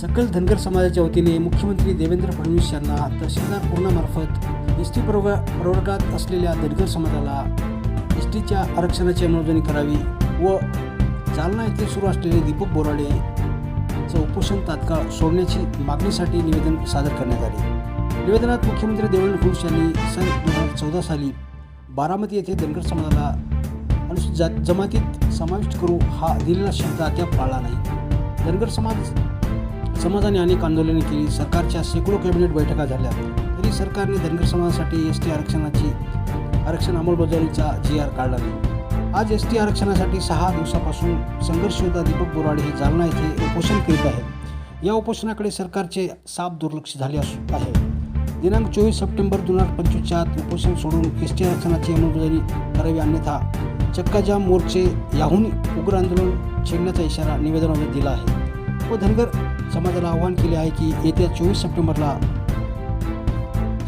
सकल धनगर समाजाच्या वतीने मुख्यमंत्री देवेंद्र फडणवीस यांना तहसीलदार पूर्णामार्फत एस टी प्रव प्रवर्गात असलेल्या धनगर समाजाला एस टीच्या आरक्षणाची अंमलबजावणी करावी व जालना येथे सुरू असलेले दीपक बोराडे चं उपोषण तात्काळ सोडण्याची मागणीसाठी निवेदन सादर करण्यात आले. निवेदनात मुख्यमंत्री देवेंद्र फडणवीस यांनी सन दोन हजार चौदा साली बारामती येथे धनगर समाजाला अनुसूचित जात जमातीत समाविष्ट करू हा दिलेला शब्द अद्याप पाळला नाही. धनगर समाज समाजाने अनेक आंदोलने केली. सरकारच्या शेकडो कॅबिनेट बैठका झाल्या. तरी सरकारने धनगर समाजासाठी एस टी आरक्षणाची आरक्षण अंमलबजावणीचा जी आर काढला नाही. आज एस टी आरक्षणासाठी सहा दिवसापासून संघर्ष योद्धा दीपक बोराडे हे जालना येथे उपोषण करीत आहेत. या उपोषणाकडे सरकारचे साफ दुर्लक्ष झाले असू आहे. दिनांक चोवीस सप्टेंबर दोन हजार पंचवीसच्या आत उपोषण सोडून एस टी आरक्षणाची अंमलबजावणी करावी अन्यथा चक्काजाम मोर्चे याहून उग्र आंदोलन छेडण्याचा इशारा निवेदनामध्ये दिला आहे. व धनगर समाजाला आवाहन केले आहे की येत्या चोवीस सप्टेंबरला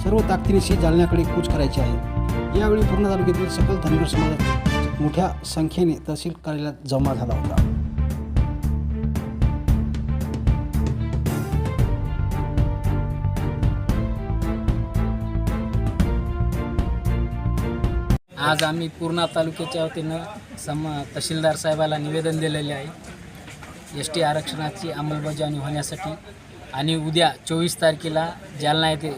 सर्व ताकदीनिशी जालन्याकडे कूच करायचे आहे. यावेळी पूर्ण तालुक्यातील सकल धनगर समाज मोठ्या संख्येने तहसील कार्यालयात जमा झाला होता. आज आम्ही पूर्णा तालुक्याच्या वतीनं सम तहसीलदार साहेबाला निवेदन दिलेले आहे. एस टी आरक्षणाची अंमलबजावणी होण्यासाठी आणि उद्या चोवीस तारखेला जालना येथे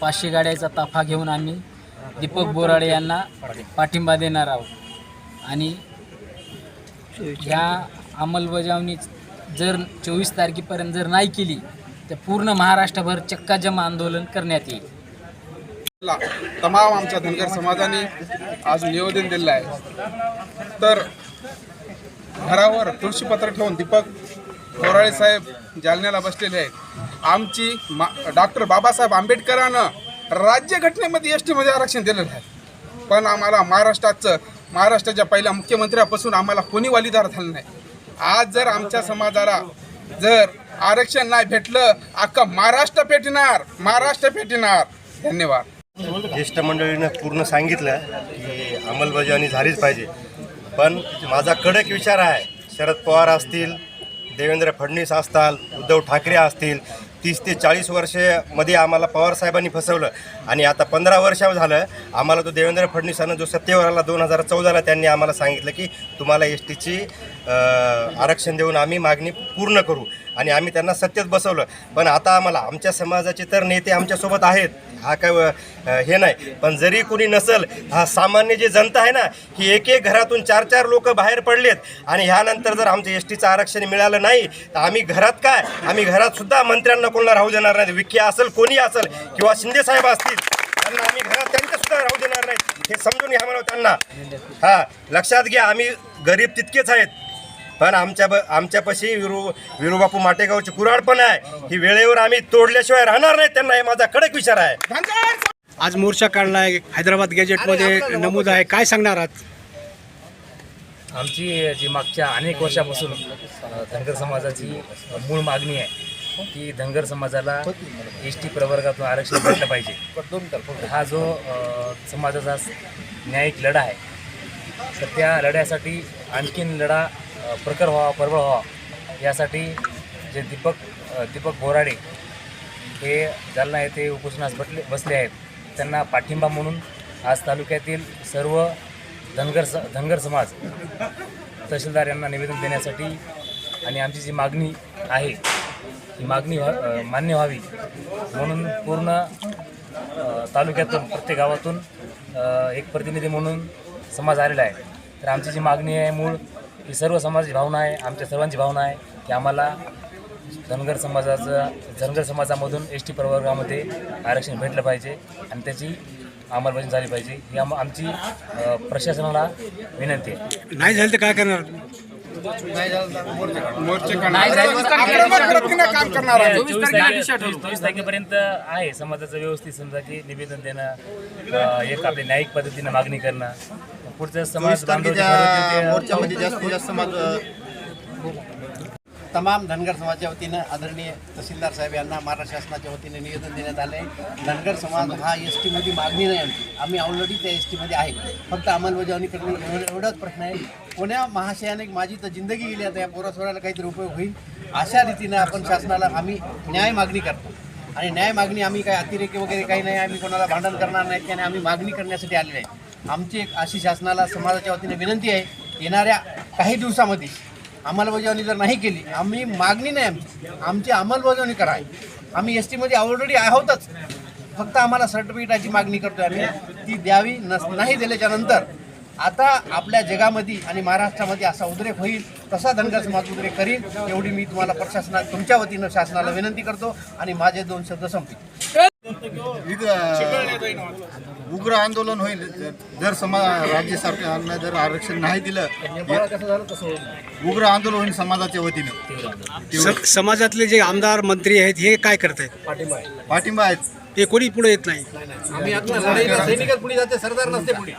पाचशे गाड्याचा ताफा घेऊन आम्ही दीपक बोराडे यांना पाठिंबा देणार आहोत. आणि ह्या अंमलबजावणी जर चोवीस तारखेपर्यंत जर नाही केली तर पूर्ण महाराष्ट्रभर चक्काजम आंदोलन करण्यात येईल. तमाम आमच्या धनगर समाजाने आज निवेदन दिलेलं आहे. तर घरावर तुळशीपत्र ठेवून दीपक बोराळे साहेब जालन्याला बसलेले आहेत. आमची मा डॉक्टर बाबासाहेब आंबेडकरानं राज्यघटनेमध्ये एस टीमध्ये आरक्षण दिलेलं आहे. पण आम्हाला महाराष्ट्राचं महाराष्ट्राच्या पहिल्या मुख्यमंत्र्यापासून आम्हाला कोणी वालीदार झालं नाही. आज जर आमच्या समाजाला जर आरक्षण नाही भेटलं अख्खा महाराष्ट्र पेटणार महाराष्ट्र पेटणार. धन्यवाद. ज्येष्ठ मंडळीनं पूर्ण सांगितलं की अंमलबजावणी झालीच पाहिजे. पण माझा कडक विचार आहे शरद पवार असतील देवेंद्र फडणवीस असताल उद्धव ठाकरे असतील तीस ते चाळीस वर्षामध्ये आम्हाला पवार साहेबांनी फसवलं. आणि आता पंधरा वर्ष झालं आम्हाला तो देवेंद्र फडणवीसानं जो सत्तेवर आला दोन हजार चौदाला त्यांनी आम्हाला सांगितलं की तुम्हाला एस टीची आरक्षण देऊन आम्ही मागणी पूर्ण करू. आणि आम्ही त्यांना सत्तेत बसवलं. पण आता आम्हाला आमच्या समाजाचे तर नेते आमच्यासोबत आहेत हा काय हे नाही. पण जरी कुणी नसल हा सामान्य जी जनता आहे ना ही एक एक घरातून चार चार लोक बाहेर पडलेत आणि ह्यानंतर जर आमचं एस टीचं आरक्षण मिळालं नाही तर आम्ही घरात काय? आम्ही घरात सुद्धा मंत्र्यांना कोणाला राहू देणार नाही विखे असेल कोणी असेल किंवा शिंदे साहेब असतील त्यांना आम्ही घरात त्यांच्या सुद्धा राहू देणार नाही. हे समजून घ्या म्हणा त्यांना. हा लक्षात घ्या आम्ही गरीब तितकेच आहेत. पण आमच्या ब आमच्यापाशी विरू विरूबापू माटेगावची कुराड पण आहे. ही वेळेवर आम्ही तोडल्याशिवाय राहणार नाही. त्यांना हे माझा कडक विचार आहे. आज मोर्चा काढलाय हैदराबाद गॅजेटमध्ये नमूद आहे. काय सांगणार आहात आमची जी मागच्या अनेक वर्षापासून धनगर समाजाची मूळ मागणी आहे की धनगर समाजाला एस टी प्रवर्गातून आरक्षण भेटलं पाहिजे. हा जो समाजाचा न्यायिक लढा आहे तर त्या लढ्यासाठी आणखीन लढा प्रखर व्हावा प्रबळ व्हावा यासाठी जे दीपक दीपक बोराडे हे जालना येथे उपोषणास बसले बसले आहेत. त्यांना पाठिंबा म्हणून आज तालुक्यातील सर्व धनगर स धनगर समाज तहसीलदार यांना निवेदन देण्यासाठी आणि आमची जी मागणी आहे ही मागणी व्हा मान्य व्हावी. म्हणून पूर्ण तालुक्यातून प्रत्येक गावातून एक प्रतिनिधी म्हणून समाज आलेला आहे. तर आमची जी मागणी आहे मूळ ही सर्व समाजाची भावना आहे आमच्या सर्वांची भावना आहे की आम्हाला धनगर समाजाचं धनगर समाजामधून एस टी प्रवर्गामध्ये आरक्षण भेटलं पाहिजे आणि त्याची अंमलबजावणी झाली पाहिजे. ही आम आमची प्रशासनाला विनंती आहे. नाही झालं तर काय करणार? मोर्चे करणार आक्रमक प्रतीनं काम करणार आहे चोवीस तारखे चोवीस चोवीस तारखेपर्यंत आहे समाजाचं व्यवस्थित समजा की निवेदन देणं एक आपली न्यायिक पद्धतीनं मागणी करणं. पुढचं समाज बांधव मोर्चामध्ये जास्तीत जास्त समाज तमाम धनगर समाजाच्या वतीनं आदरणीय तहसीलदार साहेब यांना महाराष्ट्र शासनाच्या वतीने निवेदन देण्यात आले आहे धनगर समाज हा एस टीमध्ये मागणी नाही आमची. आम्ही ऑलरेडी त्या एस टीमध्ये आहे. फक्त अंमलबजावणी करणे एवढं एवढाच प्रश्न आहे. कोण्या महाशयाने माझी तर जिंदगी गेली आता या पोरासोराला काहीतरी उपयोग होईल. अशा रीतीनं आपण शासनाला आम्ही न्याय मागणी करतो. आणि न्याय मागणी आम्ही काय अतिरेकी वगैरे काही नाही आम्ही कोणाला भांडण करणार नाही त्याने आम्ही मागणी करण्यासाठी आलेले आहे. आमची एक अशी शासनाला समाजाच्या वतीने विनंती आहे येणाऱ्या काही दिवसामध्ये अंमलबजावणी जर नाही केली आम्ही मागणी नाही आमची. आमची अंमलबजावणी करा. आम्ही एस टीमध्ये ऑलरेडी आहोतच. फक्त आम्हाला सर्टिफिकेटाची मागणी करतोय आम्ही. ती द्यावी नस नाही दिल्याच्या नंतर आता आपल्या जगामध्ये आणि महाराष्ट्रामध्ये असा उद्रेक होईल तसा धनगर समाज उद्रेक करील एवढी मी तुम्हाला प्रशासना तुमच्या वतीनं शासनाला विनंती करतो आणि माझे दोन शब्द संपतील. उग्र आंदोलन होईल. जर समा राज्य सरकारनं जर आरक्षण नाही दिलं उग्र आंदोलन होईल समाजाच्या वतीने. स- समाजातले जे आमदार मंत्री आहेत हे काय करत आहेत पाठिंबा आहेत. हे कोणी पुढे येत नाही? आम्ही आता लढाईला सैनिकच पुढे जाते सरदार नसते पुढे.